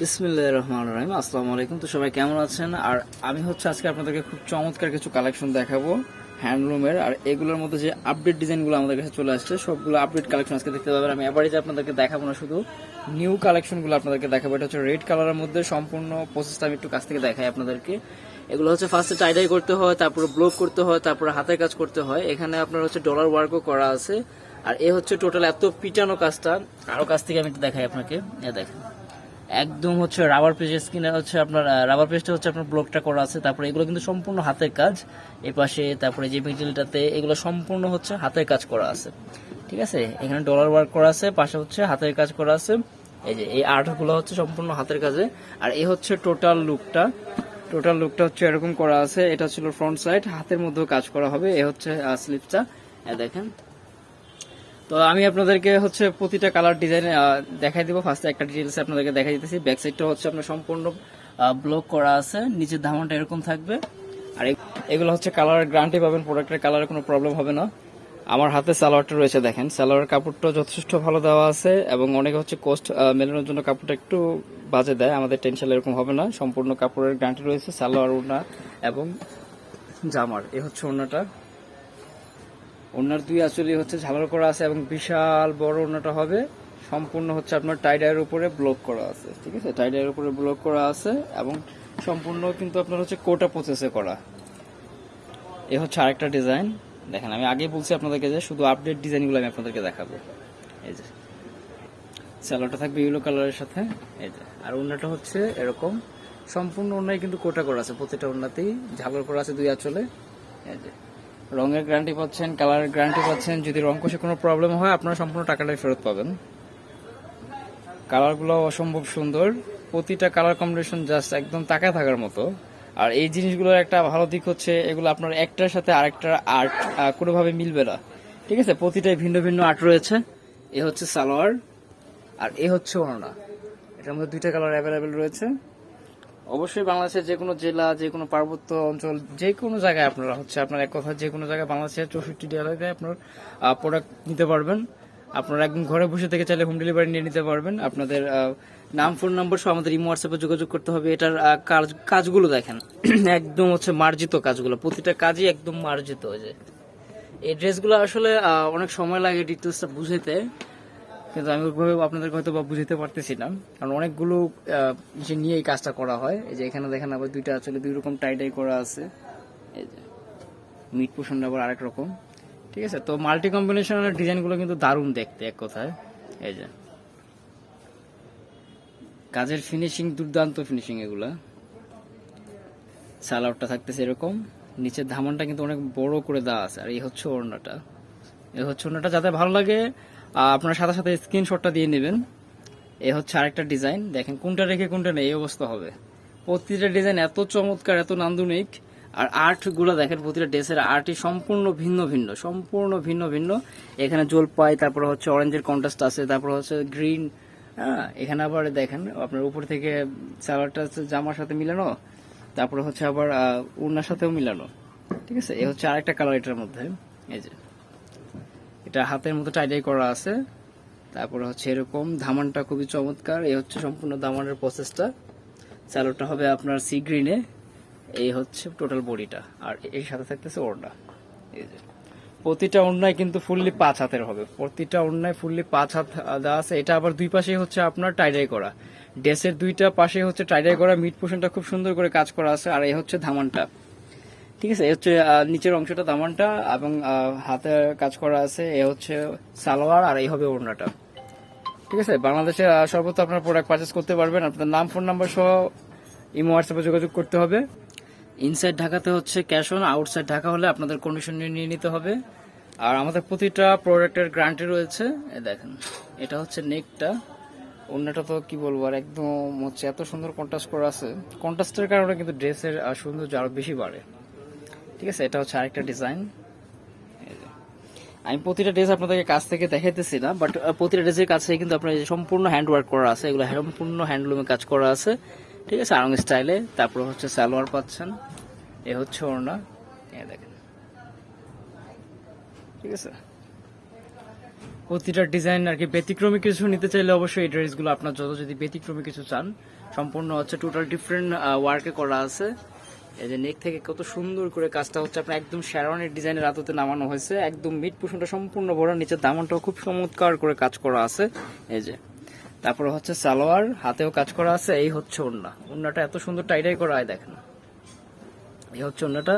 বিসমিল্লাহ রহমান রহিম, আসসালামু আলাইকুম। তো সবাই কেমন আছেন? আর আমি হচ্ছে আজকে আপনাদেরকে খুব চমৎকার কিছু কালেকশন দেখাবো হ্যান্ডলুমের আর এগুলোর মধ্যে যে আপডেট ডিজাইনগুলো আমাদের কাছে চলে আসছে, সবগুলো আপডেট কালেকশন আজকে দেখতে পাবেন। আমি এবারে যে আপনাদেরকে দেখাবো না, শুধু নিউ কালেকশনগুলো আপনাদেরকে দেখাবো। এটা হচ্ছে রেড কালারের মধ্যে সম্পূর্ণ প্রসেসটা আমি একটু কাছ থেকে দেখাই আপনাদেরকে। এগুলো হচ্ছে ফার্স্টে টাইডাই করতে হয়, তারপরে ব্লক করতে হয়, তারপরে হাতের কাজ করতে হয়। এখানে আপনার হচ্ছে ডলার ওয়ার্কও করা আছে। আর এ হচ্ছে টোটাল এত পিটানো কাজটা আরও কাছ থেকে আমি একটু দেখাই আপনাকে। এ দেখেন। একদম হচ্ছে রাবার পেজের স্কিনে হচ্ছে আপনার রাবার পেজটা হচ্ছে আপনার ব্লকটা করা আছে, তারপরে এগুলো কিন্তু সম্পূর্ণ হাতের কাজ। এই পাশে, তারপরে যে মিডিলটাতে এগুলো সম্পূর্ণ হচ্ছে হাতের কাজ করা আছে। ঠিক আছে? এখানে ডলার ওয়ার্ক করা আছে, পাশে হচ্ছে হাতের কাজ করা আছে। এই যে, এই আর্টগুলো হচ্ছে সম্পূর্ণ হাতের কাজে। আর এই হচ্ছে টোটাল লুকটা টোটাল লুকটা হচ্ছে এরকম করা আছে। এটা ছিল ফ্রন্ট সাইড হাতের মধ্যেও কাজ করা হবে। এ হচ্ছে স্লিপটা দেখেন। তো আমি আপনাদেরকে হচ্ছে প্রতিটা কালার ডিজাইন দেখাই দিব। ফার্স্টে একটা ডিটেলস আপনাদেরকে দেখাই দিতেছি। ব্যাক সাইডটা হচ্ছে আপনার সম্পূর্ণ ব্লক করা আছে। নিচের ধামনটা এরকম থাকবে। আর এগুলো হচ্ছে কালার গ্যারান্টি পাবেন। প্রোডাক্টের কালারে কোনো প্রবলেম হবে না। আমার হাতে সালোয়ারটা রয়েছে, দেখেন। সালোয়ার কাপড়টা যথেষ্ট ভালো দেওয়া আছে এবং অনেকে হচ্ছে কোস্ট মেলানোর জন্য কাপড়টা একটু বাজে দেয়। আমাদের টেনশন এরকম হবে না। সম্পূর্ণ কাপড়ের গ্যারান্টি রয়েছে, সালোয়ার, ওড়না এবং জামার। এ হচ্ছে ওড়নাটা। ওনার দুই আঁচলি হচ্ছে ঝালার করা আছে এবং বিশাল বড় ওনাটা হবে। সম্পূর্ণ হচ্ছে আপনার টাইডারের উপরে ব্লক করা আছে, ঠিক আছে? টাইডারের উপরে ব্লক করা আছে এবং সম্পূর্ণ কিন্তু আপনার হচ্ছে কোটা প্রসেসে করা। এ হচ্ছে আরেকটা ডিজাইন দেখেন, আমি আগে বলছি আপনাদেরকে যে শুধু আপডেট ডিজাইনগুলো আমি আপনাদেরকে দেখাবো। এই যে স্যালোটা থাকবে ইয়েলো কালারের সাথে। এই যে, আর ওনাটা হচ্ছে এরকম। সম্পূর্ণ ওনায় কিন্তু কোটা করা আছে, প্রতিটা ওনাতেই ঝালর করা আছে দুই আঁচলে। এই যে রঙের গ্যারান্টি পাচ্ছেন কালারের গ্যারান্টি পাচ্ছেন, যদি রং কষে কোনো প্রবলেম হয়, আপনারা সম্পূর্ণ টাকাটাই ফেরত পাবেন। কালারগুলো অসম্ভব সুন্দর। প্রতিটা কালার কম্বিনেশন জাস্ট একদম তাকায় থাকার মতো। আর এই জিনিসগুলোর একটা ভালো দিক হচ্ছে, এগুলো আপনার একটার সাথে আরেকটার আর্ট কোনোভাবে মিলবে না। ঠিক আছে? প্রতিটাই ভিন্ন ভিন্ন আর্ট রয়েছে। এ হচ্ছে সালোয়ার, আর এ হচ্ছে ওড়না। এটার মধ্যে দুইটা কালার অ্যাভেলেবেল রয়েছে। অবশ্যই বাংলাদেশের যে কোনো জেলা, যে কোনো পার্বত্য অঞ্চল, যে কোনো জায়গায় আপনারা হচ্ছে আপনার এক কথা যে কোনো জায়গায় বাংলাদেশের চৌষট্টি জেলাতে আপনার প্রোডাক্ট নিতে পারবেন। আপনারা একদম ঘরে বসে থেকে চাইলে হোম ডেলিভারি নিয়ে নিতে পারবেন। আপনাদের নাম ফোন নম্বর সহ আমাদের ইমো হোয়াটসঅ্যাপে যোগাযোগ করতে হবে। এটার কাজ, কাজগুলো দেখেন। একদম হচ্ছে মার্জিত কাজগুলো। প্রতিটা কাজই একদম মার্জিত যে। এই ড্রেসগুলো আসলে অনেক সময় লাগে ডিটেলসটা বুঝাইতে। কিন্তু আমি ওইভাবে আপনাদের হয়তো বা বুঝতে পারতেছি না। কারণ অনেকগুলো যে নিয়ে এই কাজটা করা হয়। এই যে এখানে দেখেন আবার দুইটা আসলে দুই রকম টাইটাই করা আছে। এই যে মিট পোষণ আবার আরেক রকম। ঠিক আছে? তো মাল্টি কম্বিনেশনের ডিজাইনগুলো কিন্তু দারুণ দেখতে এক কথায়। এই যে কাজের ফিনিশিং দুর্দান্ত ফিনিশিং এগুলা। সালোয়ারটা থাকতেছে এরকম। নিচের ধামনটা কিন্তু অনেক বড় করে দেওয়া আছে। আর এই হচ্ছে ওড়নাটা। এই হচ্ছে ওড়নাটা যাতে ভালো লাগে আপনারা সাথে সাথে স্ক্রিনশটটা দিয়ে নেবেন। এ হচ্ছে আরেকটা ডিজাইন দেখেন কোনটা রেখে কোনটা নেই এই অবস্থা হবে। প্রতিটা ডিজাইন এত চমৎকার এত নান্দনিক। আর আর্টগুলো দেখেন প্রতিটা ড্রেসের আর্টই সম্পূর্ণ ভিন্ন ভিন্ন সম্পূর্ণ ভিন্ন ভিন্ন। এখানে জলপাই তারপর হচ্ছে অরেঞ্জের কন্ট্রাস্ট আছে তারপরে হচ্ছে গ্রিন হ্যাঁ এখানে আবার দেখেন আপনার উপর থেকে সালোয়ারটা জামার সাথে মিলানো তারপরে হচ্ছে আবার আহ, ওড়নার সাথেও মিলানো। ঠিক আছে? এ হচ্ছে আরেকটা কালার এটার মধ্যে। এই যে। এটা হাতের মতো টাইটাই করা আছে। তারপরে হচ্ছে এরকম, ধামানটা খুবই চমৎকার। এই হচ্ছে সম্পূর্ণ ধামানের প্রসেসটা স্যালোটা হবে আপনার সি গ্রিনে এই হচ্ছে টোটাল বডিটা। আর এর সাথে থাকতেছে ওড়না। এই যে। প্রতিটা ওড়নায় কিন্তু ফুললি পাঁচ হাতের হবে। প্রতিটা ওড়নায় ফুললি পাঁচ হাত দেওয়া আছে। এটা আবার দুই পাশে হচ্ছে আপনার টাইডাই করা। ড্রেসের দুইটা পাশে হচ্ছে টাইডাই করা। মিড পোর্শনটা খুব সুন্দর করে কাজ করা আছে। আর এই হচ্ছে ধামানটা। ঠিক আছে হচ্ছে নিচের অংশটা দামানটা এবং হাতে কাজ করা আছে, এ হচ্ছে সালোয়ার আর এই হবে ওড়নাটা। ঠিক আছে, বাংলাদেশে সর্বত্র আপনার প্রোডাক্ট পারচেস করতে পারবেন। আপনার নাম ফোন নাম্বার সহ ইমো হোয়াটসঅ্যাপে যোগাযোগ করতে হবে। ইনসাইড ঢাকাতে হচ্ছে ক্যাশ অন আউটসাইড ঢাকা হলে আপনাদের কন্ডিশন নিয়ে নিতে হবে। আর আমাদের প্রতিটা প্রোডাক্টের গ্যারান্টি রয়েছে। দেখেন, এটা হচ্ছে নেকটা অন্যটা তো কি বলব, আর একদম হচ্ছে এত সুন্দর কন্ট্রাস্ট করা আছে। কন্ট্রাস্টের কারণে কিন্তু ড্রেসের সৌন্দর্য আরও বেশি বাড়ে। ঠিক আছে, এটা হচ্ছে আরেকটা ডিজাইন আমি প্রতিটা ড্রেস আপনাদেরকে কাছ থেকে দেখাইতেছি না বাট প্রতিটা ড্রেসের কাছে কিন্তু আপনার সম্পূর্ণ হ্যান্ড ওয়ার্ক করা আছে, এগুলো সম্পূর্ণ হ্যান্ডলুমে কাজ করা আছে। ঠিক আছে, আরং স্টাইলে তারপর হচ্ছে সালোয়ার পাচ্ছেন। এ হচ্ছে ওড়না। দেখেন। ঠিক আছে। প্রতিটা ডিজাইন আর কি ব্যতিক্রমী কিছু নিতে চাইলে অবশ্যই এই ড্রেসগুলো আপনার যত যদি ব্যতিক্রমী কিছু চান, সম্পূর্ণ হচ্ছে টোটাল ডিফারেন্ট ওয়ার্কে করা আছে। এই যে নেক থেকে কত সুন্দর করে কাজটা হচ্ছে, আপনার একদম শ্যারনের ডিজাইনের আদতে নামানো হয়েছে, একদম মিড পোষণটা সম্পূর্ণ ভরা, নিচের দামনটাও খুব চমৎকার করে কাজ করা আছে, এই যে। তারপরে হচ্ছে সালোয়ার, হাতেও কাজ করা আছে, এই হচ্ছে ওন্না ওন্নাটা এত সুন্দর টাইটাই করা হয় দেখেন। এই হচ্ছে ওন্নাটা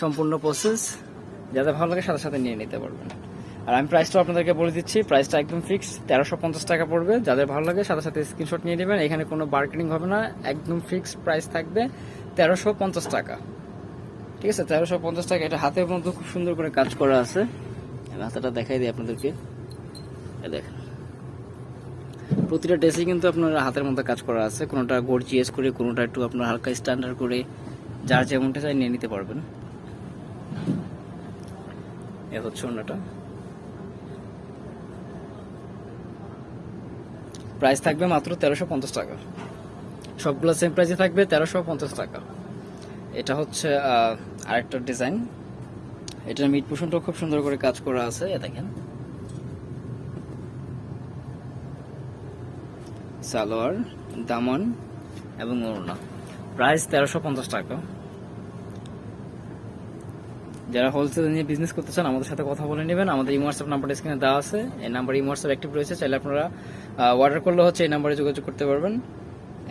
সম্পূর্ণ প্রসেস যাদের ভালো লাগে সাথে সাথে নিয়ে নিতে পারবেন। আর আমি প্রাইসটা আপনাদেরকে বলে দিচ্ছি প্রাইসটা একদম ফিক্স তেরোশো পঞ্চাশ টাকা পড়বে। যাদের ভালো লাগে সাথে সাথে স্ক্রিনশট নিয়ে নেবেন, এখানে কোনো বার্গেনিং হবে না, একদম ফিক্সড প্রাইস থাকবে। তেরোশো পঞ্চাশ টাকা। ঠিক আছে, তেরোশো পঞ্চাশ টাকা। এটা হাতের মধ্যে খুব সুন্দর করে কাজ করা আছে। হাতাটা দেখাই দিই আপনাদেরকে। দেখেন। প্রতিটা ড্রেসে কিন্তু আপনার হাতের মধ্যে কাজ করা আছে। কোনোটা গর্জিয়াস করে, কোনোটা একটু আপনার হালকা স্ট্যান্ডার্ড করে, যার যেমনটা চাই নিয়ে নিতে পারবেন। এ হচ্ছে অন্যটা। প্রাইস থাকবে মাত্র তেরোশো পঞ্চাশ টাকা। সবগুলো সেম প্রাইসে থাকবে, তেরোশো পঞ্চাশ টাকা। এটা হচ্ছে আরেকটা ডিজাইন এটার মিট পোষণটাও খুব সুন্দর করে কাজ করা আছে দেখেন। সালোয়ার, দামন এবং ওড়না। প্রাইস তেরোশো পঞ্চাশ টাকা। যারা হোলসেল নিয়ে বিজনেস করতে চান, আমাদের সাথে কথা বলে নেবেন। আমাদের ইমো হোয়াটসঅ্যাপ নাম্বারটা স্ক্রিনে দেওয়া আছে। এই নাম্বার ইমো হোয়াটসঅ্যাপ অ্যাক্টিভ রয়েছে, চাইলে আপনারা অর্ডার করলে হচ্ছে এই নাম্বারে যোগাযোগ করতে পারবেন।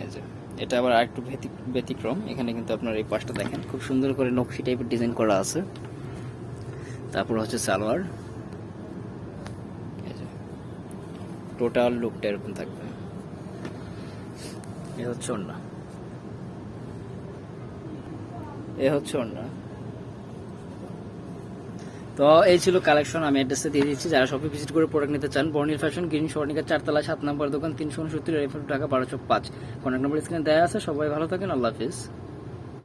এই যে। এটা আবার আরেকটু ব্যতি- ব্যতিক্রম। এখানে কিন্তু আপনার এই পাশটা দেখেন। খুব সুন্দর করে নকশি টাইপের ডিজাইন করা আছে। তারপর হচ্ছে সালোয়ার। টোটাল লুকটা এরকম থাকবে। এ হচ্ছে অন্য এ হচ্ছে অন্য তো এই ছিল কালেকশন আমি অ্যাড্রেসে দিয়ে দিচ্ছি। যারা শপে ভিজিট করে প্রোডাক্ট নিতে চান বর্ণিল ফ্যাশন গ্রিন স্বর্ণিকা চারতলা, সাত নম্বর দোকান, তিনশো উনসত্তর এফ টাকা বারোশো পাঁচ। কন্ট্যাক্ট নম্বর স্ক্রিনে দেওয়া আছে, সবাই ভালো থাকেন, আল্লাহ হাফিজ।